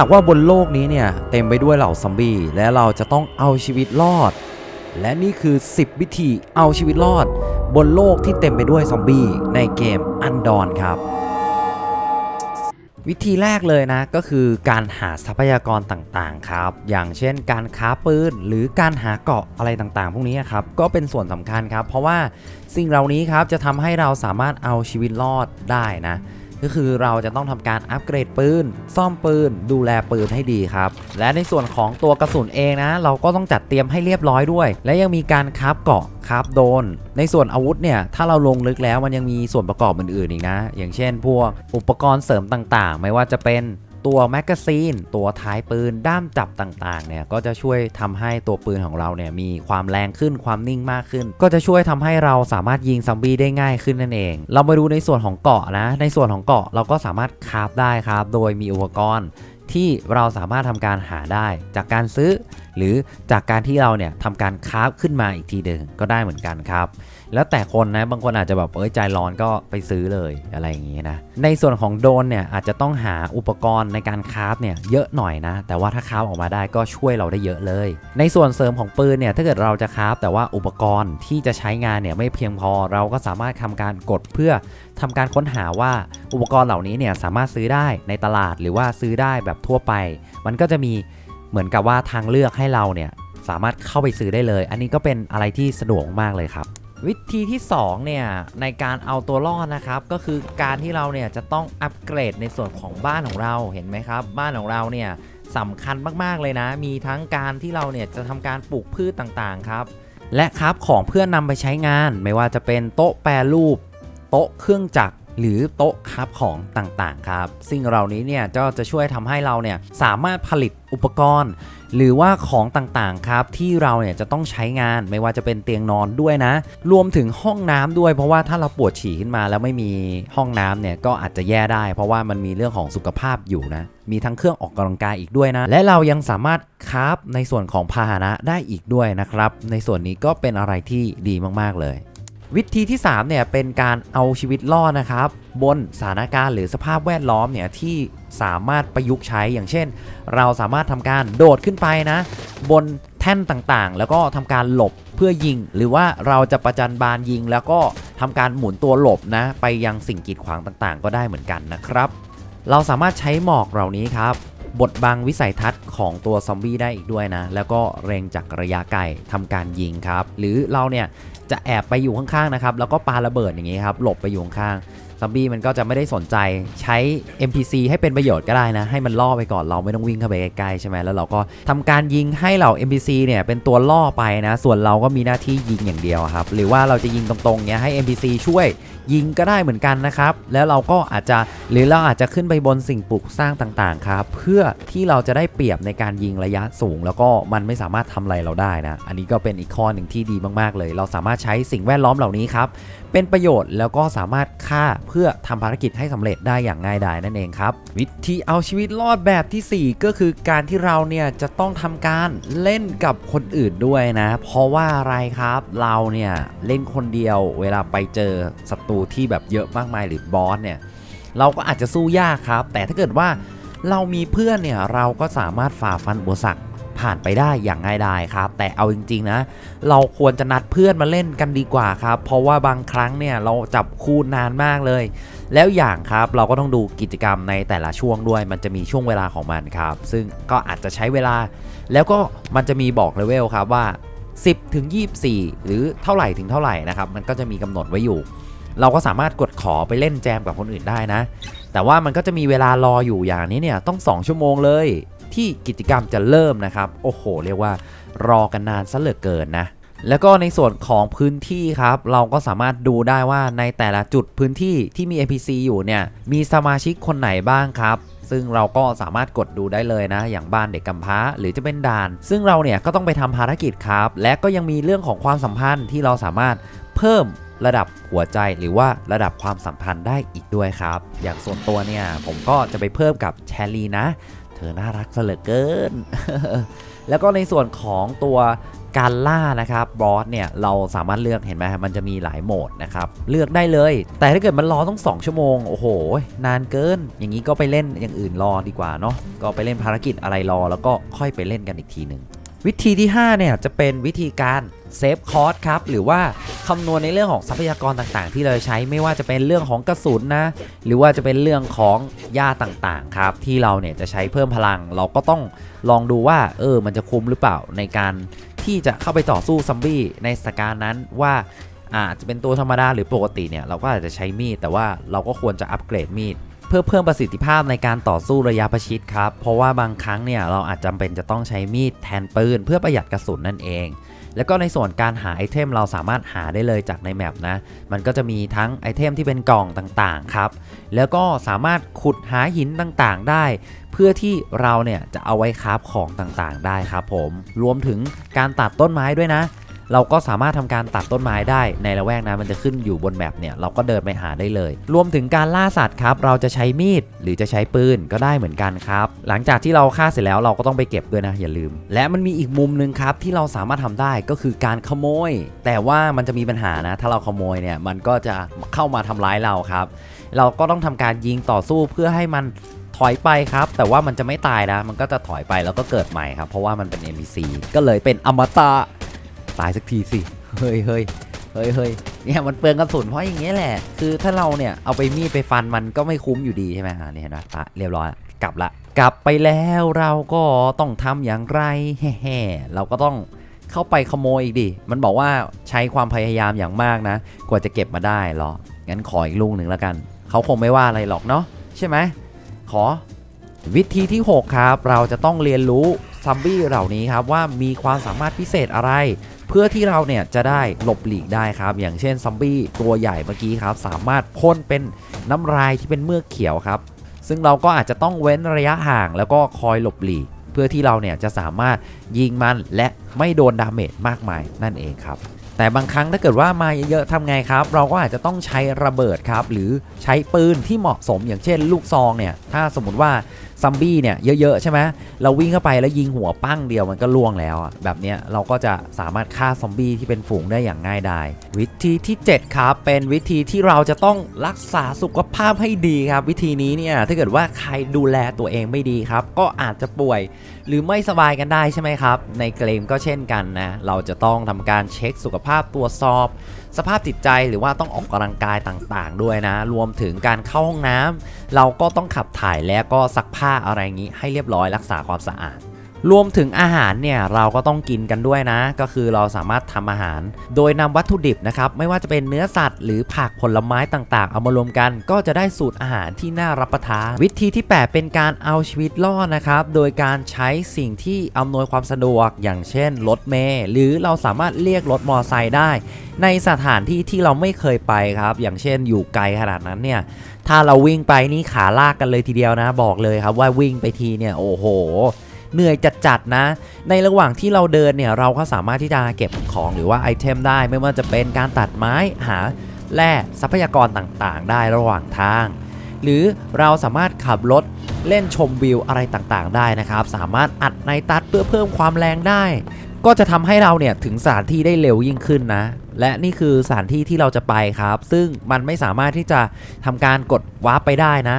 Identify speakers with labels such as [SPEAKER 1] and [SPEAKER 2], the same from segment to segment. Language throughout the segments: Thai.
[SPEAKER 1] ากว่าบนโลกนี้เนี่ยเต็มไปด้วยเหล่าซอมบี้และเราจะต้องเอาชีวิตรอด และนี่คือ 10 วิธีเอาชีวิตรอด บนโลกที่เต็มไปด้วยซอมบี้ในเกมอันดอนครับ วิธีแรกเลยนะก็คือการหาทรัพยากรต่างๆครับ อย่างเช่นการค้าปืนหรือการหาเกาะอะไรต่างๆ พวกนี้ครับก็เป็นส่วนสำคัญครับ เพราะว่าสิ่งเหล่านี้ครับจะทำให้เราสามารถเอาชีวิตรอดได้นะ ก็คือเราจะต้องทำการอัปเกรดปืน ซ่อมปืน ดูแลปืนให้ดีครับ และในส่วนของตัวกระสุนเองนะ เราก็ต้องจัดเตรียมให้เรียบร้อยด้วย และยังมีการคราฟเกาะคราฟโดน ในส่วนอาวุธเนี่ย ถ้าเราลงลึกแล้วมันยังมีส่วนประกอบอื่นๆอีกนะ อย่างเช่น พวกอุปกรณ์เสริมต่างๆ ไม่ว่าจะเป็น ตัวแมกกาซีน ตัวท้ายปืน ด้ามจับต่างๆ เนี่ย ก็จะช่วยทำให้ตัวปืนของเราเนี่ยมีความแรงขึ้น ความนิ่งมากขึ้น ก็จะช่วยทำให้เราสามารถยิงซอมบี้ได้ง่ายขึ้นนั่นเอง เรามาดูในส่วนของเกาะนะ ในส่วนของเกาะเราก็สามารถคราฟได้ครับ โดยมีอุปกรณ์ที่เราสามารถทำการหาได้จากการซื้อ หรือจากการที่เราเนี่ยทำการคราฟขึ้นมาอีกทีหนึ่งก็ได้เหมือนกันครับ แล้วแต่คนนะบางคนอาจจะแบบเอ้ยใจร้อนก็ไปซื้อเลยอะไรอย่างงี้นะในส่วนของโดนเนี่ยอาจจะต้องหาอุปกรณ์ในการคราฟเนี่ยเยอะหน่อยนะ แต่ว่าถ้าคราฟออกมาได้ก็ช่วยเราได้เยอะเลย ในส่วนเสริมของปืนเนี่ยถ้าเกิดเราจะคราฟแต่ว่าอุปกรณ์ที่จะใช้งานเนี่ยไม่เพียงพอเราก็สามารถทำการกดเพื่อทำการค้นหาว่าอุปกรณ์เหล่านี้เนี่ยสามารถซื้อได้ในตลาดหรือว่าซื้อได้แบบทั่วไป มันก็จะมีเหมือนกับว่าทางเลือกให้เราเนี่ยสามารถเข้าไปซื้อได้เลย อันนี้ก็เป็นอะไรที่สะดวกมากเลยครับ วิธีที่2เนี่ยในการเอาตัวรอดนะครับก็คือการที่เราเนี่ยจะต้องอัปเกรดในส่วนของบ้านของเราเห็นไหมครับ บ้านของเราเนี่ยสำคัญมากๆเลยนะ มีทั้งการที่เราเนี่ยจะทำการปลูกพืชต่างๆครับ และครับของเพื่อนนำไปใช้งาน ไม่ว่าจะเป็นโต๊ะแปรรูป โต๊ะเครื่องจักร หรือโต๊ะครับของต่างๆครับสิ่งเหล่านี้เนี่ยก็จะช่วยทำให้เราเนี่ยสามารถผลิตอุปกรณ์ หรือว่าของต่างๆครับที่เราเนี่ยจะต้องใช้งานไม่ว่าจะเป็นเตียงนอนด้วยนะ รวมถึงห้องน้ำด้วยเพราะว่าถ้าเราปวดฉี่ขึ้นมาแล้วไม่มีห้องน้ำเนี่ยก็อาจจะแย่ได้ เพราะว่ามันมีเรื่องของสุขภาพอยู่นะมีทั้งเครื่องออกกำลังกายอีกด้วยนะ และเรายังสามารถคราฟในส่วนของพาหนะได้อีกด้วยนะครับ ในส่วนนี้ก็เป็นอะไรที่ดีมากๆเลย วิธีที่3เนี่ยเป็นการเอาชีวิตรอดนะครับ บนสถานการณ์หรือสภาพแวดล้อมเนี่ยที่สามารถประยุกต์ใช้อย่างเช่น เราสามารถทำการโดดขึ้นไปนะ บนแท่นต่างๆ แล้วก็ทำการหลบเพื่อยิง หรือว่าเราจะประจันบานยิง แล้วก็ทำการหมุนตัวหลบนะไปยังสิ่งกีดขวางต่างๆ ก็ได้เหมือนกันนะครับ เราสามารถใช้หมอกเหล่านี้ครับบดบังวิสัยทัศน์ของตัวซอมบี้ได้อีกด้วยนะ แล้วก็เร็งจากระยะไกลทำการยิงครับ หรือเราเนี่ย จะแอบไปอยู่ข้างๆนะครับแล้วก็ปาระเบิดอย่างนี้ครับหลบไปอยู่ข้าง ซอมบี้มันก็จะไม่ได้สนใจใช้ NPC ให้เป็นประโยชน์ก็ได้นะ ให้มันล่อไปก่อนเราไม่ต้องวิ่งเข้าไปใกล้ๆใช่ไหมแล้วเราก็ทำการยิงให้เหล่า NPC เนี่ยเป็นตัวล่อไปนะ ส่วนเราก็มีหน้าที่ยิงอย่างเดียวครับ หรือว่าเราจะยิงตรงๆเนี้ยให้ NPC ช่วยยิงก็ได้เหมือนกันนะครับ แล้วเราก็อาจจะหรือเราอาจจะขึ้นไปบนสิ่งปลูกสร้างต่างๆครับเพื่อที่เราจะได้เปรียบในการยิงระยะสูง แล้วก็มันไม่สามารถทำอะไรเราได้นะ อันนี้ก็เป็นอีกข้อหนึ่งที่ดีมากๆเลย เราสามารถใช้สิ่งแวดล้อมเหล่านี้ครับเป็นประโยชน์แล้วก็สามารถฆ่าเพื่อทำภารกิจให้สำเร็จได้อย่างง่ายดายนั่นเองครับ วิธีเอาชีวิตรอดแบบทีสี่4 ก็คือการที่เราเนี่ยจะต้องทำการเล่นกับคนอื่นด้วยนะ เพราะว่าอะไรครับเราเนี่ยเล่นคนเดียวเวลาไปเจอศัตรูที่แบบเยอะมากมายหรือบอสเนี่ยเราก็อาจจะสู้ยากครับ แต่ถ้าเกิดว่าเรามีเพื่อนเนี่ยเราก็สามารถฝ่าฟันอุปสรรค ผ่านไปได้อย่างง่ายดายครับ แต่เอาจริงๆนะ เราควรจะนัดเพื่อนมาเล่นกันดีกว่าครับ เพราะว่าบางครั้งเนี่ยเราจับคู่นานมากเลย แล้วอย่างครับเราก็ต้องดูกิจกรรมในแต่ละช่วงด้วย มันจะมีช่วงเวลาของมันครับ ซึ่งก็อาจจะใช้เวลา แล้วก็มันจะมีบอกเลเวลครับว่า 10ถึง24 หรือเท่าไหร่ถึงเท่าไหร่นะครับ มันก็จะมีกำหนดไว้อยู่ เราก็สามารถกดขอไปเล่นแจมกับคนอื่นได้นะ แต่ว่ามันก็จะมีเวลารออยู่อย่างนี้เนี่ยต้อง 2 ชั่วโมงเลย ที่กิจกรรมจะเริ่มนะครับ โอ้โห เรียกว่ารอกันนานซะเหลือเกินนะแล้วก็ในส่วนของพื้นที่ครับ เราก็สามารถดูได้ว่าในแต่ละจุดพื้นที่ที่มี NPC อยู่เนี่ย มีสมาชิกคนไหนบ้างครับ ซึ่งเราก็สามารถกดดูได้เลยนะ อย่างบ้านเด็กกำพร้าหรือจะเป็นด่าน ซึ่งเราเนี่ยก็ต้องไปทำภารกิจครับ และก็ยังมีเรื่องของความสัมพันธ์ที่เราสามารถเพิ่มระดับหัวใจหรือว่าระดับความสัมพันธ์ได้อีกด้วยครับ อย่างส่วนตัวเนี่ยผมก็จะไปเพิ่มกับแชลีนะ ธอน่ารักซะเหลือเกิน แล้วก็ในส่วนของตัวการล่านะครับบอสเนี่ยเราสามารถเลือกเห็นไหมมันจะมีหลายโหมดนะครับเลือกได้เลย แต่ถ้าเกิดมันรอต้อง 2 ชั่วโมงโอ้โห นานเกิน อย่างนี้ก็ไปเล่นอย่างอื่นรอดีกว่าเนาะก็ไปเล่นภารกิจอะไรรอ แล้วก็ค่อยไปเล่นกันอีกทีหนึ่งวิธีที่5เนี่ยจะเป็นวิธีการเซฟคอร์สครับหรือว่า คำนวณในเรื่องของทรัพยากรต่างๆ ที่เราใช้ไม่ว่าจะเป็นเรื่องของกระสุนนะ หรือว่าจะเป็นเรื่องของหญ้าต่างๆครับ ที่เราเนี่ยจะใช้เพิ่มพลัง เราก็ต้องลองดูว่า เออ มันจะคุ้มหรือเปล่าในการที่จะเข้าไปต่อสู้ซัมบี้ในสการ์นั้นว่าอาจจะเป็นตัวธรรมดาหรือปกติเนี่ยเราก็อาจจะใช้มีด แต่ว่าเราก็ควรจะอัปเกรดมีดเพื่อเพิ่มประสิทธิภาพในการต่อสู้ระยะประชิดครับ เพราะว่าบางครั้งเนี่ยเราอาจจำเป็นจะต้องใช้มีดแทนปืนเพื่อประหยัดกระสุนนั่นเอง แล้วก็ในส่วนการหาไอเทมเราสามารถหาได้เลยจากในแมปนะ มันก็จะมีทั้งไอเทมที่เป็นกล่องต่างๆครับ แล้วก็สามารถขุดหาหินต่างๆได้ เพื่อที่เราเนี่ยจะเอาไว้คราฟของต่างๆได้ครับผม รวมถึงการตัดต้นไม้ด้วยนะ เราก็สามารถทำการตัดต้นไม้ได้ในละแวกนั้นมันจะขึ้นอยู่บนแมปเนี่ยเราก็เดินไปหาได้เลย รวมถึงการล่าสัตว์ครับ เราจะใช้มีดหรือจะใช้ปืนก็ได้เหมือนกันครับ หลังจากที่เราฆ่าเสร็จแล้วเราก็ต้องไปเก็บด้วยนะอย่าลืม และมันมีอีกมุมหนึงครับที่เราสามารถทำได้ก็คือการขโมย แต่ว่ามันจะมีปัญหานะ ถ้าเราขโมยเนี่ยมันก็จะเข้ามาทำร้ายเราครับ เราก็ต้องทำการยิงต่อสู้เพื่อให้มันถอยไปครับ แต่ว่ามันจะไม่ตายนะ มันก็จะถอยไปแล้วก็เกิดใหม่ครับ เพราะว่ามันเป็น NPC ก็เลยเป็นอมตะ ตายสักทีสิ เฮ้ยเฮ้ยเฮ้ยเฮ้ยเนี่ยมันเปลืองกระสุนเพราะอย่างเงี้ยแหละ คือถ้าเราเนี่ยเอาไปมีดไปฟันมันก็ไม่คุ้มอยู่ดีใช่ไหมฮะนี่เห็นไหมปะเรียบร้อยกลับละ กลับไปแล้วเราก็ต้องทำอย่างไรแฮ่เราก็ต้องเข้าไปขโมยอีกดิ มันบอกว่าใช้ความพยายามอย่างมากนะ กว่าจะเก็บมาได้หรอ งั้นขออีกลูกหนึ่งแล้วกัน เขาคงไม่ว่าอะไรหรอกเนาะใช่ไหม ขอ วิธีที่ 6 ครับ เราจะต้องเรียนรู้ซัมบี้เหล่านี้ครับว่ามีความสามารถพิเศษอะไร เพื่อที่เราเนี่ยจะได้หลบหลีกได้ครับ อย่างเช่นซัมบี้ตัวใหญ่เมื่อกี้ครับ สามารถพ่นเป็นน้ำลายที่เป็นเมือกเขียวครับ ซึ่งเราก็อาจจะต้องเว้นระยะห่างแล้วก็คอยหลบหลีก เพื่อที่เราเนี่ยจะสามารถยิงมันและไม่โดนดาเมจมากมายนั่นเองครับแต่บางครั้งถ้าเกิดว่ามาเยอะๆทำไงครับ เราก็อาจจะต้องใช้ระเบิดครับ หรือใช้ปืนที่เหมาะสมอย่างเช่นลูกซองเนี่ย ถ้าสมมติว่า ซัมบี้เนี่ยเยอะๆใช่ไหมเราวิ่งเข้าไปแล้วยิงหัวปั้งเดียวมันก็ล่วงแล้วอะแบบเนี้ยเราก็จะสามารถฆ่าซอมบี้ที่เป็นฝูงได้อย่างง่ายดายวิธีที่ 7 ครับ เป็นวิธีที่เราจะต้องรักษาสุขภาพให้ดีครับ วิธีนี้เนี่ยถ้าเกิดว่าใครดูแลตัวเองไม่ดีครับ ก็อาจจะป่วยหรือไม่สบายกันได้ใช่ไหมครับ ในเกมก็เช่นกันนะ เราจะต้องทำการเช็คสุขภาพตรวจสอบ สภาพจิตใจหรือว่าต้องออกกำลังกายต่างๆ ด้วยนะ รวมถึงการเข้าห้องน้ำเราก็ต้องขับถ่ายแล้วก็ซักผ้าอะไรอย่างนี้ให้เรียบร้อยรักษาความสะอาด รวมถึงอาหารเนี่ยเราก็ต้องกินกันด้วยนะ ก็คือเราสามารถทำอาหาร โดยนำวัตถุดิบนะครับไม่ว่าจะเป็นเนื้อสัตว์ หรือผักผลไม้ต่างๆ เอามารวมกัน ก็จะได้สูตรอาหารที่น่ารับประทาน วิธีที่ 8 เป็นการเอาชีวิตรอดนะครับโดยการใช้สิ่งที่อำนวยความสะดวก อย่างเช่นรถเมล์หรือเราสามารถเรียกรถมอเตอร์ไซค์ได้ ในสถานที่ที่เราไม่เคยไปครับ อย่างเช่นอยู่ไกลขนาดนั้นเนี่ยถ้าเราวิ่งไปนี่ขาลากกันเลยทีเดียวนะ บอกเลยครับว่าวิ่งไปทีเนี่ยโอ้โห เหนื่อยจัดๆนะ ในระหว่างที่เราเดินเนี่ยเราก็สามารถที่จะเก็บของหรือว่าไอเทมได้ ไม่ว่าจะเป็นการตัดไม้หาแร่ทรัพยากรต่างๆ ได้ระหว่างทาง หรือเราสามารถขับรถเล่นชมวิวอะไรต่างๆ ได้นะครับ สามารถอัดในตัดเพื่อเพิ่มความแรงได้ ก็จะทำให้เราเนี่ยถึงสถานที่ได้เร็วยิ่งขึ้นนะ และนี่คือสถานที่ที่เราจะไปครับ ซึ่งมันไม่สามารถที่จะทำการกดวาร์ปไปได้นะ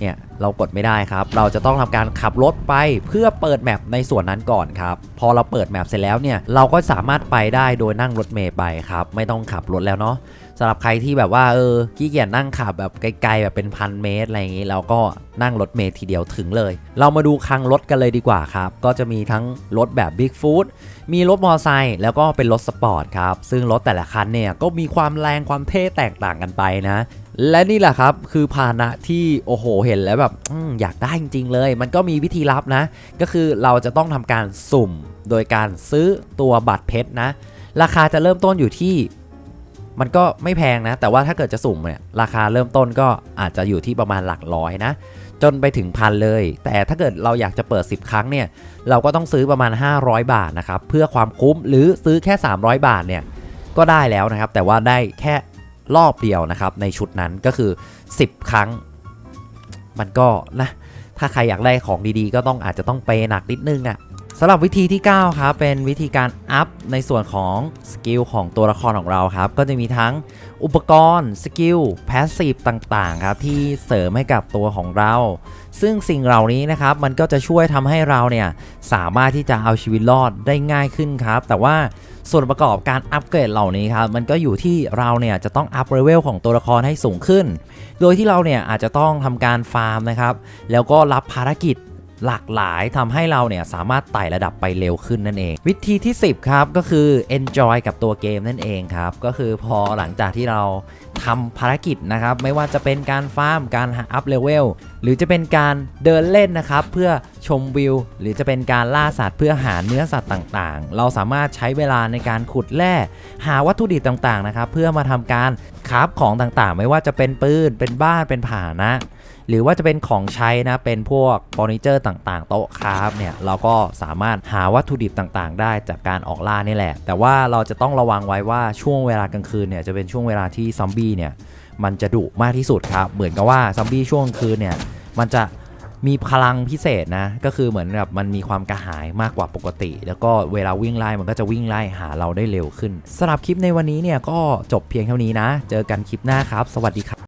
[SPEAKER 1] เนี่ยเรากดไม่ได้ครับ เราจะต้องทำการขับรถไปเพื่อเปิดแมปในส่วนนั้นก่อนครับ พอเราเปิดแมปเสร็จแล้วเนี่ยเราก็สามารถไปได้โดยนั่งรถเมล์ไปครับ ไม่ต้องขับรถแล้วเนาะสำหรับใครที่แบบว่าเออขี้เกียจนั่งขับแบบไกลๆแบบเป็นพันเมตรอะไรอย่างนี้เราก็นั่งรถเมล์ทีเดียวถึงเลย เรามาดูคลังรถกันเลยดีกว่าครับ ก็จะมีทั้งรถแบบ Big Foot มีรถมอเตอร์ไซค์แล้วก็เป็นรถสปอร์ตครับ ซึ่งรถแต่ละคันเนี่ยก็มีความแรงความเท่แตกต่างกันไปนะ และนี่แหละครับคือพาหนะที่โอ้โหเห็นแล้วแบบออยากได้จริงๆเลย มันก็มีวิธีลับนะ ก็คือเราจะต้องทำการสุ่มโดยการซื้อตัวบัตรเพชรนะ ราคาจะเริ่มต้นอยู่ที่มันก็ไม่แพงนะ แต่ว่าถ้าเกิดจะสุ่มเนี่ยราคาเริ่มต้นก็อาจจะอยู่ที่ประมาณหลักร้อยนะ จนไปถึงพันเลย แต่ถ้าเกิดเราอยากจะเปิด 10 ครั้งเนี่ยเราก็ต้องซื้อประมาณ 500 บาทนะครับเพื่อความคุ้มหรือซื้อแค่ 300 บาทเนี่ยก็ได้แล้วนะครับ แต่ว่าได้แค่ รอบเดียวนะครับ ในชุดนั้นก็คือ 10 ครั้ง มันก็นะ ถ้าใครอยากได้ของดีๆ ก็ต้องอาจจะต้องเปหนักนิดนึงอะ่ะสำหรับวิธีที่ 9 ครับ เป็นวิธีการอัพในส่วนของสกิลของตัวละครของเราครับ ก็จะมีทั้งอุปกรณ์สกิลแพสซีฟต่างๆ ครับ ที่เสริมให้กับตัวของเรา ซึ่งสิ่งเหล่านี้นะครับ มันก็จะช่วยทำให้เราเนี่ย สามารถที่จะเอาชีวิตรอดได้ง่ายขึ้นครับ แต่ว่า ส่วนประกอบการอัปเกรดเหล่านี้ครับมันก็อยู่ที่เราเนี่ยจะต้องอัปเลเวลของตัวละครให้สูงขึ้น โดยที่เราเนี่ยอาจจะต้องทำการฟาร์มนะครับแล้วก็รับภารกิจ หลากหลายทำให้เราเนี่ยสามารถไต่ระดับไปเร็วขึ้นนั่นเอง วิธีที่ 10 ครับก็คือ enjoy กับตัวเกมนั่นเองครับ ก็คือพอหลังจากที่เราทำภารกิจนะครับ ไม่ว่าจะเป็นการฟาร์มการอัพเลเวลหรือจะเป็นการเดินเล่นนะครับ เพื่อชมวิว หรือจะเป็นการล่าสัตว์เพื่อหาเนื้อสัตว์ต่างๆ เราสามารถใช้เวลาในการขุดแร่หาวัตถุดิบต่างๆนะครับ เพื่อมาทำการคราฟของต่างๆ ไม่ว่าจะเป็นปืนเป็นบ้านเป็นผานะ หรือว่าจะเป็นของใช้นะ เป็นพวกเฟอร์นิเจอร์ต่างๆ โต๊ะคราฟเนี่ย เราก็สามารถหาวัตถุดิบต่างๆ ได้จากการออกล่านี่แหละ แต่ว่าเราจะต้องระวังไว้ว่าช่วงเวลากลางคืนเนี่ยจะเป็นช่วงเวลาที่ซอมบี้เนี่ยมันจะดุมากที่สุดครับ เหมือนกับว่าซอมบี้ช่วงกลางคืนเนี่ยมันจะมีพลังพิเศษนะ ก็คือเหมือนแบบมันมีความกระหายมากกว่าปกติ แล้วก็เวลาวิ่งไล่มันก็จะวิ่งไล่หาเราได้เร็วขึ้นสำหรับคลิปในวันนี้เนี่ยก็จบเพียงเท่านี้นะ เจอกันคลิปหน้าครับ สวัสดีครับ